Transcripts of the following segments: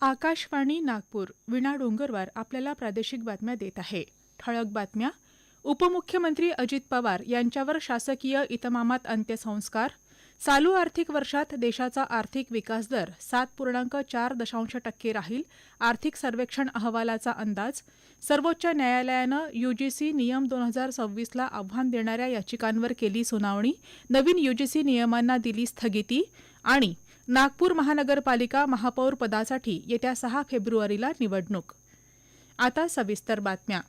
आकाशवाणी नागपूर विणा डोंगरवार आपल्याला प्रादेशिक बातम्या देत आहे. ठळक बातम्या. उपमुख्यमंत्री अजित पवार यांच्यावर शासकीय इतमामात अंत्यसंस्कार. चालू आर्थिक वर्षात देशाचा आर्थिक विकास दर सात पूर्णांक चार दशांश टक्के राहील आर्थिक सर्वेक्षण अहवालाचा अंदाज. सर्वोच्च न्यायालयानं युजीसी नियम दोन हजार सव्वीसला आव्हान देणाऱ्या याचिकांवर केली सुनावणी नवीन युजीसी नियमांना दिली स्थगिती आणि नागपूर महानगरपालिका महापौर पदासाठी येत्या सहा फेब्रुवारीला निवडणूक. आता सविस्तर बातम्या.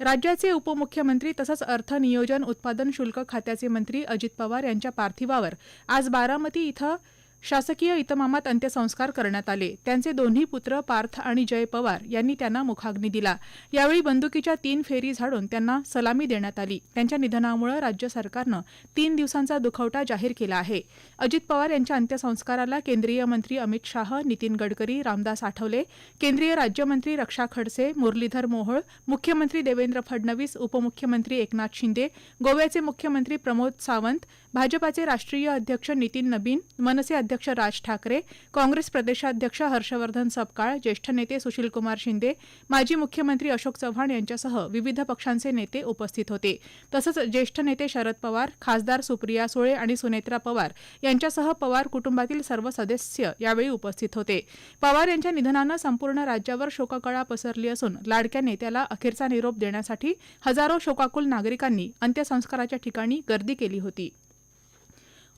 राज्याचे उपमुख्यमंत्री तसंच अर्थ नियोजन उत्पादन शुल्क खात्याचे मंत्री अजित पवार यांच्या पार्थिवावर आज बारामती इथं शासकीय इतमामात अंत्यसंस्कार करण्यात आले. त्यांचे दोन्ही पुत्र पार्थ आणि जय पवार यांनी त्यांना मुखाग्नी दिला. यावेळी बंदुकीच्या तीन फेरी झाडून त्यांना सलामी देण्यात आली. त्यांच्या निधनामुळे राज्य सरकारनं तीन दिवसांचा दुखवटा जाहीर केला आहे. अजित पवार यांच्या अंत्यसंस्काराला केंद्रीय मंत्री अमित शाह नितीन गडकरी रामदास आठवले केंद्रीय राज्यमंत्री रक्षा खडसे मुरलीधर मोहोळ मुख्यमंत्री देवेंद्र फडणवीस उपमुख्यमंत्री एकनाथ शिंदे गोव्याचे मुख्यमंत्री प्रमोद सावंत भाजपाचे राष्ट्रीय अध्यक्ष नितीन नबीन मनसे अध्यक्ष राज ठाकरे काँग्रेस प्रदेशाध्यक्ष हर्षवर्धन सपकाळ ज्येष्ठ नेते सुशीलकुमार शिंदे माजी मुख्यमंत्री अशोक चव्हाण यांच्यासह विविध पक्षांचे नेते उपस्थित होते. तसंच ज्येष्ठ नेते शरद पवार खासदार सुप्रिया सुळे आणि सुनेत्रा पवार यांच्यासह पवार कुटुंबातील सर्व सदस्य यावेळी उपस्थित होते. पवार यांच्या निधनानं संपूर्ण राज्यावर शोककळा पसरली असून लाडक्या नेत्याला अखेरचा निरोप देण्यासाठी हजारो शोकाकुल नागरिकांनी अंत्यसंस्काराच्या ठिकाणी गर्दी केली होती.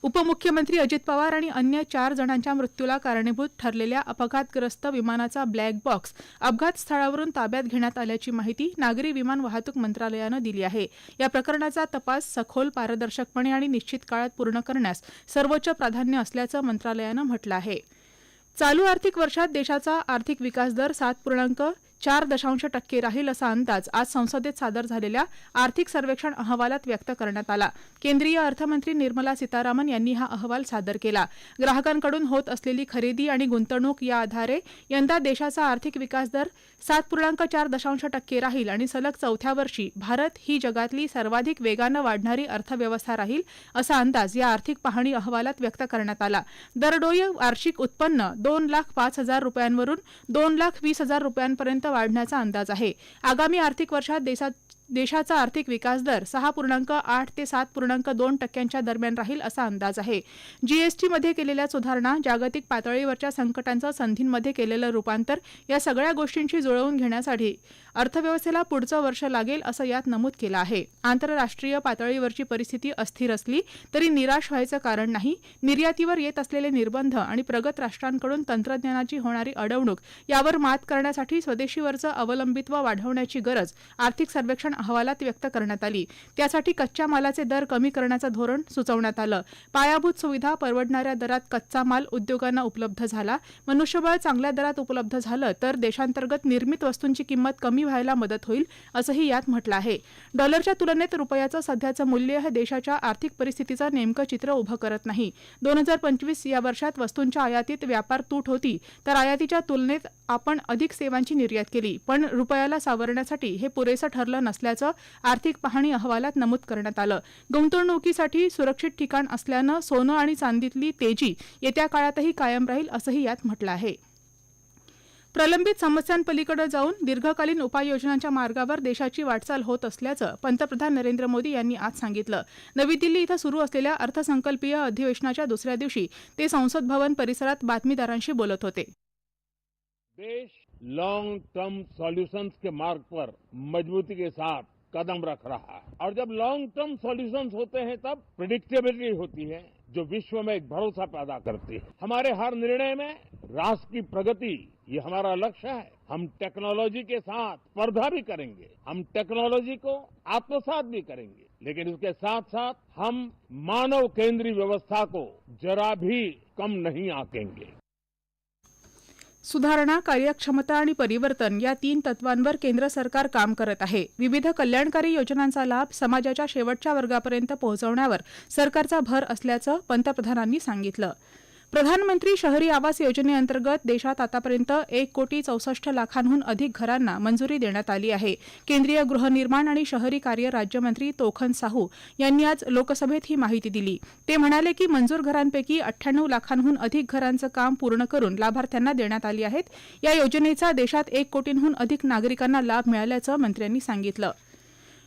उपमुख्यमंत्री अजित पवार आणि अन्य चार जणांच्या मृत्यूला कारणीभूत ठरलेल्या अपघातग्रस्त विमानाचा ब्लॅक बॉक्स अपघात स्थळावरून ताब्यात घेण्यात आल्याची माहिती नागरी विमान वाहतूक मंत्रालयानं दिली आहे. या प्रकरणाचा तपास सखोल पारदर्शकपणे आणि निश्चित काळात पूर्ण करण्यास सर्वोच्च प्राधान्य असल्याचं मंत्रालयानं म्हटलं आहे. चालू आर्थिक वर्षात देशाचा आर्थिक विकास दर सात पूर्णांक चार दशांश टक्के राहील असा अंदाज आज संसदेत सादर झालेल्या आर्थिक सर्वेक्षण अहवालात व्यक्त करण्यात आला. केंद्रीय अर्थमंत्री निर्मला सीतारामन यांनी हा अहवाल सादर केला. ग्राहकांकडून होत असलेली खरेदी आणि गुंतवणूक या आधारे यंदा देशाचा आर्थिक विकास दर सात पूर्णांक चार दशांश टक्के राहील आणि सलग चौथ्या वर्षी भारत ही जगातली सर्वाधिक वेगानं वाढणारी अर्थव्यवस्था राहील असा अंदाज या आर्थिक पाहणी अहवालात व्यक्त करण्यात आला. दरडोई वार्षिक उत्पन्न दोन लाख पाच हजार रुपयांवरून दोन लाख वीस हजार रुपयांपर्यंत वाढण्याचा अंदाज आहे. आगामी आर्थिक वर्षात देशात देशाचा आर्थिक विकास दर सहा पूर्णांक आठ ते सात पूर्णांक दोन टक्क्यांच्या दरम्यान राहील असा अंदाज आहे. जीएसटीमध्ये केलेल्या सुधारणा जागतिक पातळीवरच्या संकटांचं संधींमध्ये केलेलं रूपांतर या सगळ्या गोष्टींशी जुळवून घेण्यासाठी अर्थव्यवस्थेला पुढचं वर्ष लागेल असं यात नमूद केलं आहे. आंतरराष्ट्रीय पातळीवरची परिस्थिती अस्थिर असली तरी निराश व्हायचं कारण नाही. निर्यातीवर येत असलेले निर्बंध आणि प्रगत राष्ट्रांकडून तंत्रज्ञानाची होणारी अडवणूक यावर मात करण्यासाठी स्वदेशीवरचं अवलंबित्व वाढवण्याची गरज आर्थिक सर्वेक्षण अहवालात व्यक्त करण्यात आली. त्यासाठी कच्च्या मालाचे दर कमी करण्याचं धोरण सुचवण्यात आलं. पायाभूत सुविधा परवडणाऱ्या दरात कच्चा माल उद्योगांना उपलब्ध झाला. मनुष्यबळ चांगल्या दरात उपलब्ध झालं तर देशांतर्गत निर्मित वस्तूंची किंमत कमी व्हायला मदत होईल असंही यात म्हटलं आहे. डॉलरच्या तुलनेत रुपयाचं सध्याचं मूल्य हे देशाच्या आर्थिक परिस्थितीचं नेमकं चित्र उभं करत नाही. दोन हजार पंचवीस या वर्षात वस्तूंच्या आयातीत व्यापार तूट होती. तर आयातीच्या तुलनेत आपण अधिक सेवांची निर्यात केली. पण रुपयाला सावरण्यासाठी हे पुरेसं ठरलं असल्याचं आर्थिक पाहणी अहवालात नमूद करण्यात आलं. गुंतवणुकीसाठी सुरक्षित ठिकाण असल्यानं सोनं आणि चांदीतली तेजी येत्या काळातही कायम राहील असंही यात म्हटलं आहे. प्रलंबित समस्यांपलीकडे जाऊन दीर्घकालीन उपाययोजनांच्या मार्गावर देशाची वाटचाल होत असल्याचं पंतप्रधान नरेंद्र मोदी यांनी आज सांगितलं. नवी दिल्ली इथं सुरू असलेल्या अर्थसंकल्पीय अधिवेशनाच्या दुसऱ्या दिवशी ते संसद भवन परिसरात बातमीदारांशी बोलत होते. देश लॉन्ग टर्म सॉल्यूशंस के मार्ग पर मजबूती के साथ कदम रख रहा है। और जब लॉन्ग टर्म सॉल्यूशंस होते हैं, तब प्रिडिक्टेबिलिटी होती है, जो विश्व में एक भरोसा पैदा करती है। हमारे हर निर्णय में राष्ट्र की प्रगति, ये हमारा लक्ष्य है। हम टेक्नोलॉजी के साथ स्पर्धा भी करेंगे, हम टेक्नोलॉजी को आत्मसात भी करेंगे। लेकिन इसके साथ साथ हम मानव केंद्रीय व्यवस्था को जरा भी कम नहीं आंकेंगे। सुधारणा कार्यक्षमता आणि परिवर्तन या तीन तत्वांवर केंद्र सरकार काम करत आहे. विविध कल्याणकारी योजनांचा लाभ समाजाच्या शेवटच्या वर्गापर्यंत पोहोचवण्यावर सरकारचा भर असल्याचं पंतप्रधानांनी सांगितलं. प्रधानमंत्री शहरी आवास योजनेअंतर्गत देशात आतापर्यंत एक कोटी चौसष्ट लाखांहून अधिक घरांना मंजुरी देण्यात आली आहे. केंद्रीय गृहनिर्माण आणि शहरी कार्य राज्यमंत्री तोखन साहू यांनी आज लोकसभेत ही माहिती दिली. ते म्हणाले की मंजूर घरांपैकी अठ्ठ्याण्णव लाखांहून अधिक घरांचं काम पूर्ण करून लाभार्थ्यांना देण्यात आली आहेत. या योजनेचा देशात एक कोटींहून अधिक नागरिकांना लाभ मिळाल्याचं मंत्र्यांनी सांगितलं.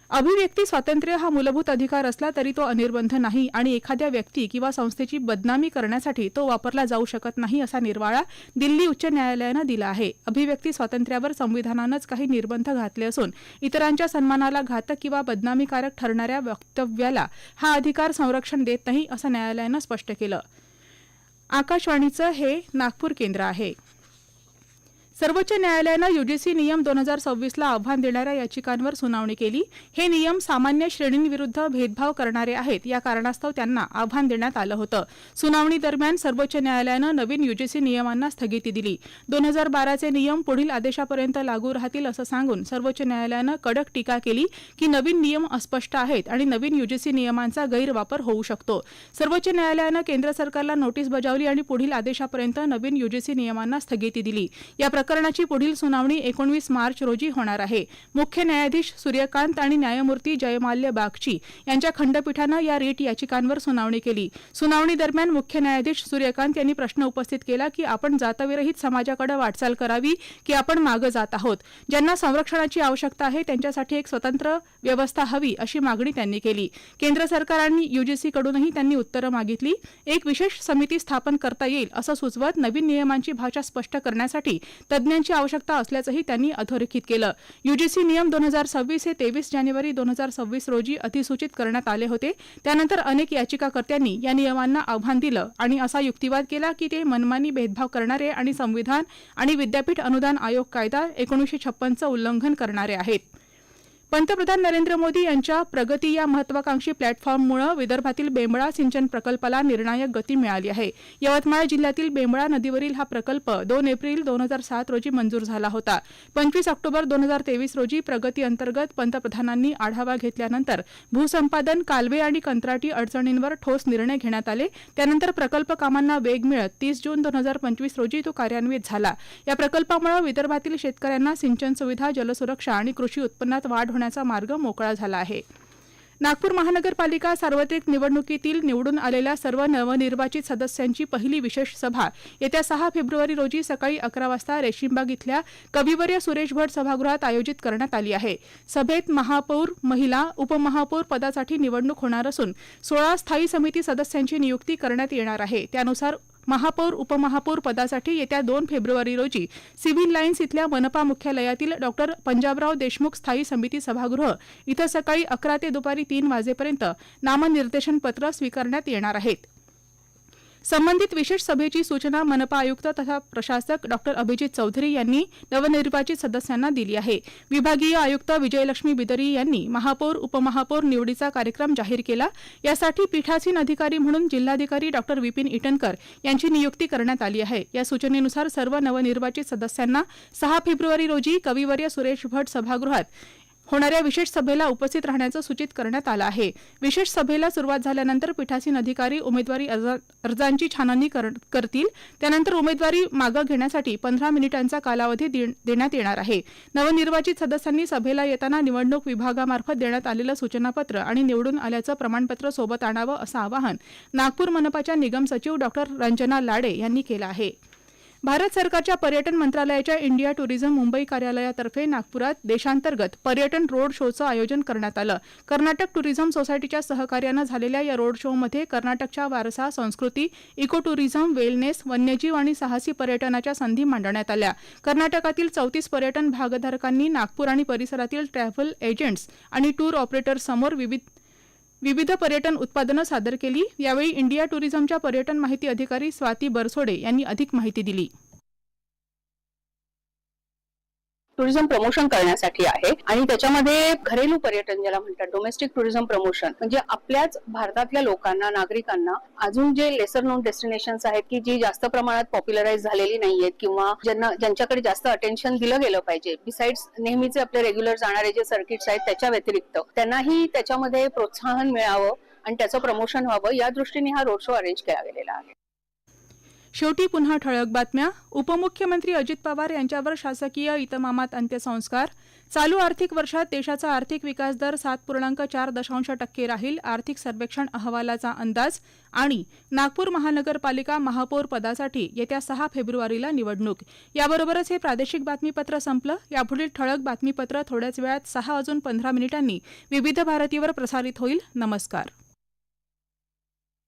अभिव्यक्ती स्वातंत्र्य हा मूलभूत अधिकार असला तरी तो अनिर्बंध नाही आणि एखाद्या व्यक्ती किंवा संस्थेची बदनामी करण्यासाठी तो वापरला जाऊ शकत नाही असा निर्वाळा दिल्ली उच्च न्यायालयानं दिला आहे. अभिव्यक्ती स्वातंत्र्यावर संविधानानंच काही निर्बंध घातले असून इतरांच्या सन्मानाला घातक किंवा बदनामीकारक ठरणाऱ्या वक्तव्याला हा अधिकार संरक्षण देत नाही असं न्यायालयानं स्पष्ट केलं. आकाशवाणीचं हे नागपूर केंद्र आहे. सर्वोच्च न्यायालयानं युजीसी नियम दोन हजार सव्वीसला आव्हान देणाऱ्या याचिकांवर सुनावणी केली. हे नियम सामान्य श्रेणींविरुद्ध भेदभाव करणारे आहेत या कारणास्तव त्यांना आव्हान देण्यात आलं होतं. सुनावणी दरम्यान सर्वोच्च न्यायालयानं नवीन युजीसी नियमांना स्थगिती दिली. दोन हजार बाराचे नियम पुढील आदेशापर्यंत लागू राहतील असं सांगून सर्वोच्च न्यायालयानं कडक टीका केली की नवीन नियम अस्पष्ट आहेत आणि नवीन युजीसी नियमांचा गैरवापर होऊ शकतो. सर्वोच्च न्यायालयानं केंद्र सरकारला नोटीस बजावली आणि पुढील आदेशापर्यंत नवीन युजीसी नियमांना स्थगिती दिली. या प्रकरणाची पुढील सुनावणी एकोणवीस मार्च रोजी होणार आहे. मुख्य न्यायाधीश सूर्यकांत आणि न्यायमूर्ती जयमाल्य बागची यांच्या खंडपीठानं या रिट याचिकांवर सुनावणी केली. सुनावणी दरम्यान मुख्य न्यायाधीश सूर्यकांत यांनी प्रश्न उपस्थित केला की आपण जातविरहित समाजाकडे वाटचाल करावी की आपण मागे जात आहोत. ज्यांना संरक्षणाची आवश्यकता आहे त्यांच्यासाठी एक स्वतंत्र व्यवस्था हवी अशी मागणी त्यांनी केली. केंद्र सरकार आणि युजीसीकडूनही त्यांनी उत्तरं मागितली. एक विशेष समिती स्थापन करता येईल असं सुचवत नवीन नियमांची भाषा स्पष्ट करण्यासाठी तज्ज्ञांची आवश्यकता असल्याचंही त्यांनी अधोरेखित केलं. युजीसी नियम दोन हजार सव्वीस हे तेवीस जानेवारी दोन हजार सव्वीस रोजी अधिसूचित करण्यात आले होते. त्यानंतर अनेक याचिकाकर्त्यांनी या नियमांना आव्हान दिलं आणि असा युक्तिवाद केला की ते मनमानी भेदभाव करणारे आणि संविधान आणि विद्यापीठ अनुदान आयोग कायदा एकोणीसशे छप्पनचं उल्लंघन करणारे आहेत. पंतप्रधान नरेंद्र मोदी यांच्या प्रगती या महत्वाकांक्षी प्लॅटफॉर्ममुळे विदर्भातील बेंबळा सिंचन प्रकल्पाला निर्णायक गती मिळाली आहे. यवतमाळ जिल्ह्यातील बेंबळा नदीवरील हा प्रकल्प दोन एप्रिल दोन हजार सात रोजी मंजूर झाला होता. पंचवीस ऑक्टोबर दोन हजार तेवीस रोजी प्रगती अंतर्गत पंतप्रधानांनी आढावा घेतल्यानंतर भूसंपादन कालवे आणि कंत्राटी अडचणींवर ठोस निर्णय घेण्यात आले. त्यानंतर प्रकल्प कामांना वेग मिळत तीस जून दोन हजार पंचवीस रोजी तो कार्यान्वित झाला. या प्रकल्पामुळे विदर्भातील शेतकऱ्यांना सिंचन सुविधा जलसुरक्षा आणि कृषी उत्पन्नात वाढ होण्याचा मार्ग मोकळा झाला आहे. नागपूर महानगरपालिका सार्वत्रिक निवडणुकीतील निवडून आलेल्या सर्व नवनिर्वाचित सदस्यांची पहिली विशेष सभा येत्या सहा फेब्रुवारी रोजी सकाळी अकरा वाजता रेशीमबाग इथल्या कविवर्य सुरेश भट सभागृहात आयोजित करण्यात आली आहे. सभेत महापौर महिला उपमहापौर पदासाठी निवडणूक होणार असून सोळा स्थायी समिती सदस्यांची नियुक्ती करण्यात येणार आहे. त्यानुसार महापौर उपमहापौर पदासाठी येत्या दोन फेब्रुवारी रोजी सिव्हिल लाईन्स इथल्या मनपा मुख्यालयातील डॉक्टर पंजाबराव देशमुख स्थायी समिती सभागृह इथं सकाळी अकरा ते दुपारी तीन वाजेपर्यंत नामनिर्देशन पत्र स्वीकारण्यात येणार आहेत. संबंधित विशेष सभेची सूचना मनपा आयुक्त तथा प्रशासक डॉक्टर अभिजित चौधरी यांनी नवनिर्वाचित सदस्यांना दिली आहे. विभागीय आयुक्त विजयलक्ष्मी बिदरी यांनी महापौर उपमहापौर निवडीचा कार्यक्रम जाहीर केला. यासाठी पीठासीन अधिकारी म्हणून जिल्हाधिकारी डॉक्टर विपिन इटनकर यांची नियुक्ती करण्यात आली आहे. या सूचनेनुसार सर्व नवनिर्वाचित सदस्यांना सहा फेब्रुवारी रोजी कविवर्य सुरेश भट सभागृहात होणाऱ्या विशेष सभेला उपस्थित राहण्याचं सूचित करण्यात आलं आहे. विशेष सभेला सुरुवात झाल्यानंतर पीठासीन अधिकारी उमेदवारी अर्जा- अर्जांची छाननी कर- करतील. त्यानंतर उमेदवारी मागं घेण्यासाठी पंधरा मिनिटांचा कालावधी दे- देण्यात येणार आहे. नवनिर्वाचित सदस्यांनी सभेला येताना निवडणूक विभागामार्फत देण्यात आलेलं सूचनापत्र आणि निवडून आल्याचं प्रमाणपत्र सोबत आणावं असं आवाहन नागपूर मनपाच्या निगम सचिव डॉक्टर रंजना लाडे यांनी केलं आहे. भारत सरकारच्या पर्यटन मंत्रालयाच्या इंडिया टुरिझम मुंबई कार्यालयातर्फे नागपुरात देशांतर्गत पर्यटन रोड शोचं आयोजन करण्यात आलं. कर्नाटक टुरिझम सोसायटीच्या सहकार्यानं झालेल्या या रोड शोमध्ये कर्नाटकच्या वारसा संस्कृती इको टुरिझम वेलनेस वन्यजीव आणि साहसी पर्यटनाच्या संधी मांडण्यात आल्या. कर्नाटकातील चौतीस पर्यटन भागधारकांनी नागपूर आणि परिसरातील ट्रॅव्हल एजंट्स आणि टूर ऑपरेटर्ससमोर विविध विविध पर्यटन उत्पादनं सादर केली. यावेळी इंडिया टुरिझमच्या पर्यटन माहिती अधिकारी स्वाती बरसोडे यांनी अधिक माहिती दिली. टुरिझम प्रमोशन करण्यासाठी आहे. आणि त्याच्यामध्ये घरेलू पर्यटन ज्याला म्हणतात डोमेस्टिक टुरिझम प्रमोशन म्हणजे आपल्याच भारतातल्या लोकांना नागरिकांना अजून जे लेसर नोन डेस्टिनेशन्स आहेत की जी जास्त प्रमाणात पॉप्युलराईज झालेली नाहीयेत किंवा ज्यांना ज्यांच्याकडे जास्त अटेन्शन दिलं गेलं पाहिजे. बिसाइड्स नेहमीचे आपले रेग्युलर जाणारे जे सर्किट्स आहेत त्याच्या व्यतिरिक्त त्यांनाही त्याच्यामध्ये प्रोत्साहन मिळावं आणि त्याचं प्रमोशन व्हावं या दृष्टीने हा रोड शो अरेंज केला गेलेला आहे. शेवटी पुन्हा ठळक बातम्या. उपमुख्यमंत्री अजित पवार यांच्यावर शासकीय इतमामात अंत्यसंस्कार. चालू आर्थिक वर्षात देशाचा आर्थिक विकास दर सात पूर्णांक चार दशांश टक्के राहील. आर्थिक सर्वेक्षण अहवालाचा अंदाज आणि नागपूर महानगरपालिका महापौर पदासाठी येत्या सहा फेब्रुवारीला निवडणूक. याबरोबरच हे प्रादेशिक बातमीपत्र संपलं. यापुढील ठळक बातमीपत्र थोड्याच वेळात सहा अजून पंधरा मिनिटांनी विविध भारतीवर प्रसारित होईल. नमस्कार.